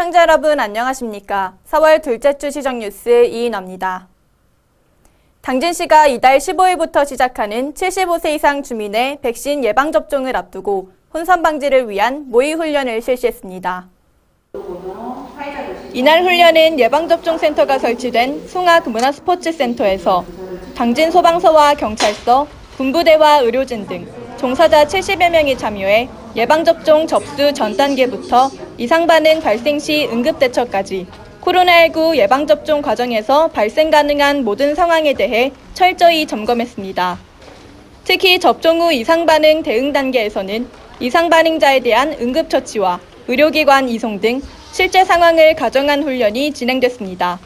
시청자 여러분 안녕하십니까? 4월 둘째 주 시정 뉴스 이인화입니다. 당진시가 이달 15일부터 시작하는 75세 이상 주민의 백신 예방접종을 앞두고 혼선 방지를 위한 모의 훈련을 실시했습니다. 이날 훈련은 예방접종센터가 설치된 송악 문화스포츠센터에서 당진 소방서와 경찰서, 군부대와 의료진 등 종사자 70여 명이 참여해 예방접종 접수 전 단계부터 이상 반응 발생 시 응급대처까지 코로나19 예방접종 과정에서 발생 가능한 모든 상황에 대해 철저히 점검했습니다. 특히 접종 후 이상 반응 대응 단계에서는 이상 반응자에 대한 응급처치와 의료기관 이송 등 실제 상황을 가정한 훈련이 진행됐습니다.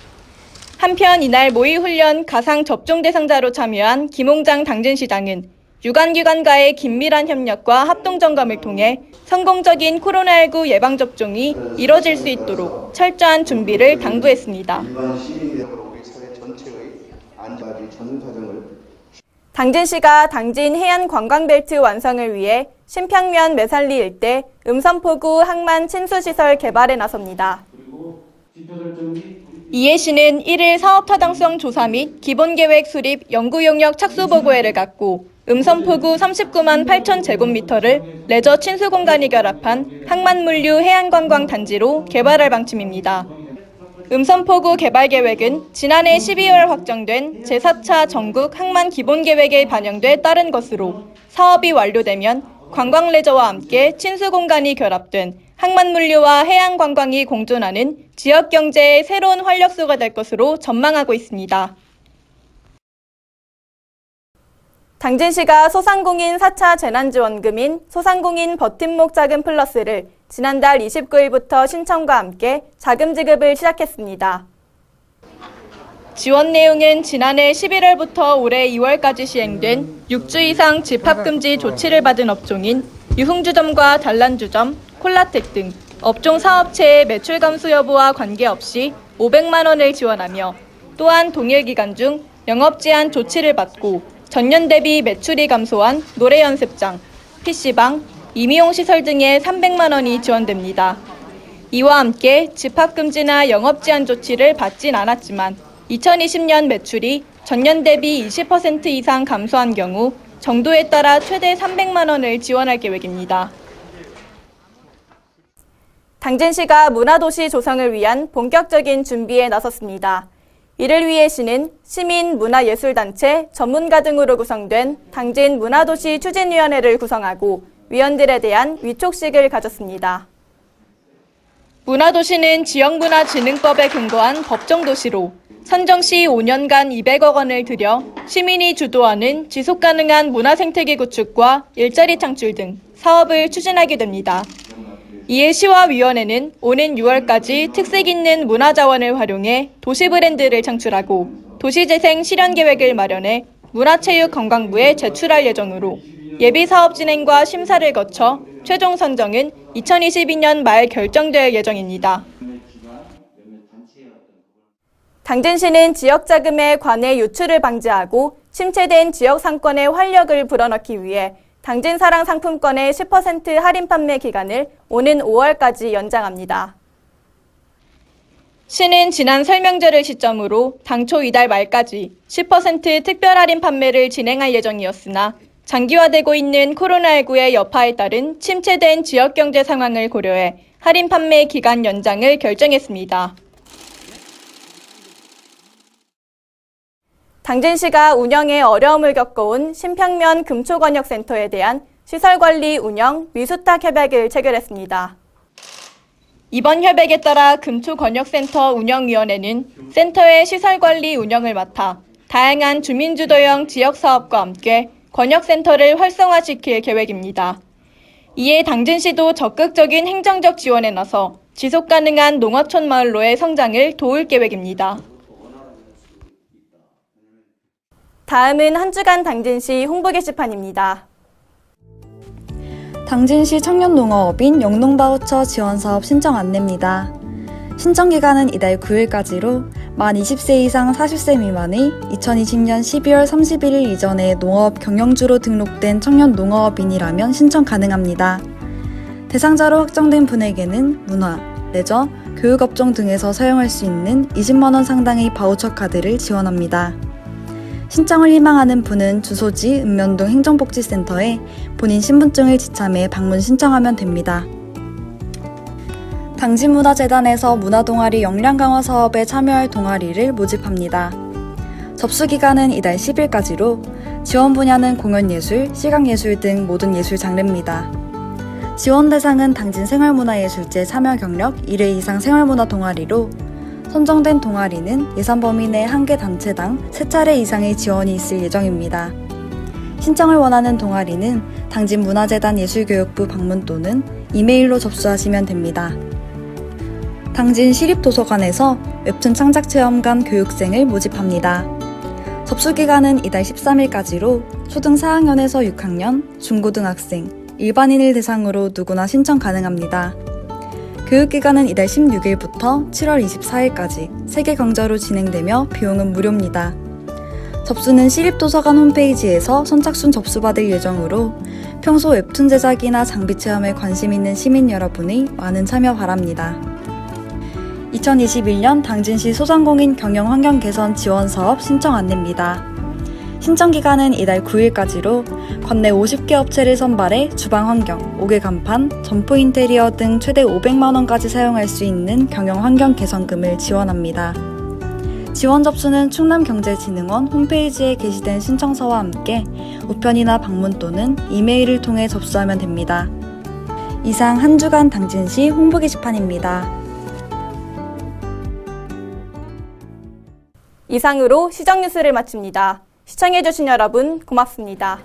한편 이날 모의 훈련 가상 접종 대상자로 참여한 김홍장 당진시장은 유관기관과의 긴밀한 협력과 합동 점검을 통해 성공적인 코로나19 예방접종이 이뤄질 수 있도록 철저한 준비를 당부했습니다. 당진시가 당진 해안 관광벨트 완성을 위해 신평면 매살리 일대 음선포구 항만 친수시설 개발에 나섭니다. 이해시는 1일 사업타당성 조사 및 기본계획 수립 연구용역 착수보고회를 갖고 음선포구 39만 8천 제곱미터를 레저 친수 공간이 결합한 항만물류 해안관광 단지로 개발할 방침입니다. 음선포구 개발 계획은 지난해 12월 확정된 제4차 전국 항만 기본 계획에 반영돼 따른 것으로 사업이 완료되면 관광 레저와 함께 친수 공간이 결합된 항만 물류와 해양 관광이 공존하는 지역 경제의 새로운 활력소가 될 것으로 전망하고 있습니다. 당진시가 소상공인 4차 재난지원금인 소상공인 버팀목 자금 플러스를 지난달 29일부터 신청과 함께 자금 지급을 시작했습니다. 지원 내용은 지난해 11월부터 올해 2월까지 시행된 6주 이상 집합금지 조치를 받은 업종인 유흥주점과 단란주점, 콜라텍 등 업종 사업체의 매출 감소 여부와 관계없이 500만 원을 지원하며 또한 동일 기간 중 영업 제한 조치를 받고 전년 대비 매출이 감소한 노래 연습장, PC방, 임의용 시설 등에 300만 원이 지원됩니다. 이와 함께 집합금지나 영업 제한 조치를 받진 않았지만 2020년 매출이 전년 대비 20% 이상 감소한 경우 정도에 따라 최대 300만 원을 지원할 계획입니다. 당진시가 문화도시 조성을 위한 본격적인 준비에 나섰습니다. 이를 위해 시는 시민 문화예술단체 전문가 등으로 구성된 당진 문화도시 추진위원회를 구성하고 위원들에 대한 위촉식을 가졌습니다. 문화도시는 지역문화진흥법에 근거한 법정도시로 선정 시 5년간 200억 원을 들여 시민이 주도하는 지속가능한 문화생태계 구축과 일자리 창출 등 사업을 추진하게 됩니다. 이에 시와 위원회는 오는 6월까지 특색 있는 문화자원을 활용해 도시 브랜드를 창출하고 도시재생 실현 계획을 마련해 문화체육관광부에 제출할 예정으로 예비 사업 진행과 심사를 거쳐 최종 선정은 2022년 말 결정될 예정입니다. 당진시는 지역 자금의 관해 유출을 방지하고 침체된 지역 상권의 활력을 불어넣기 위해 당진 사랑 상품권의 10% 할인 판매 기간을 오는 5월까지 연장합니다. 시는 지난 설명절을 시점으로 당초 이달 말까지 10% 특별 할인 판매를 진행할 예정이었으나 장기화되고 있는 코로나19의 여파에 따른 침체된 지역 경제 상황을 고려해 할인 판매 기간 연장을 결정했습니다. 당진시가 운영에 어려움을 겪어온 신평면 금초권역센터에 대한 시설관리 운영 미수탁 협약을 체결했습니다. 이번 협약에 따라 금초권역센터 운영위원회는 센터의 시설관리 운영을 맡아 다양한 주민주도형 지역사업과 함께 권역센터를 활성화시킬 계획입니다. 이에 당진시도 적극적인 행정적 지원에 나서 지속가능한 농어촌 마을로의 성장을 도울 계획입니다. 다음은 한 주간 당진시 홍보 게시판입니다. 당진시 청년농어업인 영농바우처 지원사업 신청 안내입니다. 신청 기간은 이달 9일까지로 만 20세 이상 40세 미만의 2020년 12월 31일 이전에 농업 경영주로 등록된 청년 농어업인이라면 신청 가능합니다. 대상자로 확정된 분에게는 문화, 레저, 교육업종 등에서 사용할 수 있는 20만원 상당의 바우처 카드를 지원합니다. 신청을 희망하는 분은 주소지 읍면동 행정복지센터에 본인 신분증을 지참해 방문 신청하면 됩니다. 당진문화재단에서 문화동아리 역량 강화 사업에 참여할 동아리를 모집합니다. 접수 기간은 이달 10일까지로 지원 분야는 공연예술, 시각예술 등 모든 예술 장르입니다. 지원 대상은 당진 생활문화예술제 참여 경력 1회 이상 생활문화 동아리로 선정된 동아리는 예산 범위 내 한 개 단체당 3차례 이상의 지원이 있을 예정입니다. 신청을 원하는 동아리는 당진 문화재단 예술교육부 방문 또는 이메일로 접수하시면 됩니다. 당진 시립도서관에서 웹툰 창작 체험관 교육생을 모집합니다. 접수 기간은 이달 13일까지로 초등 4학년에서 6학년, 중고등학생, 일반인을 대상으로 누구나 신청 가능합니다. 교육기간은 이달 16일부터 7월 24일까지 세계 강좌로 진행되며 비용은 무료입니다. 접수는 시립도서관 홈페이지에서 선착순 접수받을 예정으로 평소 웹툰 제작이나 장비 체험에 관심 있는 시민 여러분의 많은 참여 바랍니다. 2021년 당진시 소상공인 경영 환경 개선 지원 사업 신청 안내입니다. 신청 기간은 이달 9일까지로 관내 50개 업체를 선발해 주방 환경, 옥외 간판, 점포 인테리어 등 최대 500만 원까지 사용할 수 있는 경영 환경 개선금을 지원합니다. 지원 접수는 충남경제진흥원 홈페이지에 게시된 신청서와 함께 우편이나 방문 또는 이메일을 통해 접수하면 됩니다. 이상 한 주간 당진시 홍보 게시판입니다. 이상으로 시정 뉴스를 마칩니다. 시청해주신 여러분 고맙습니다.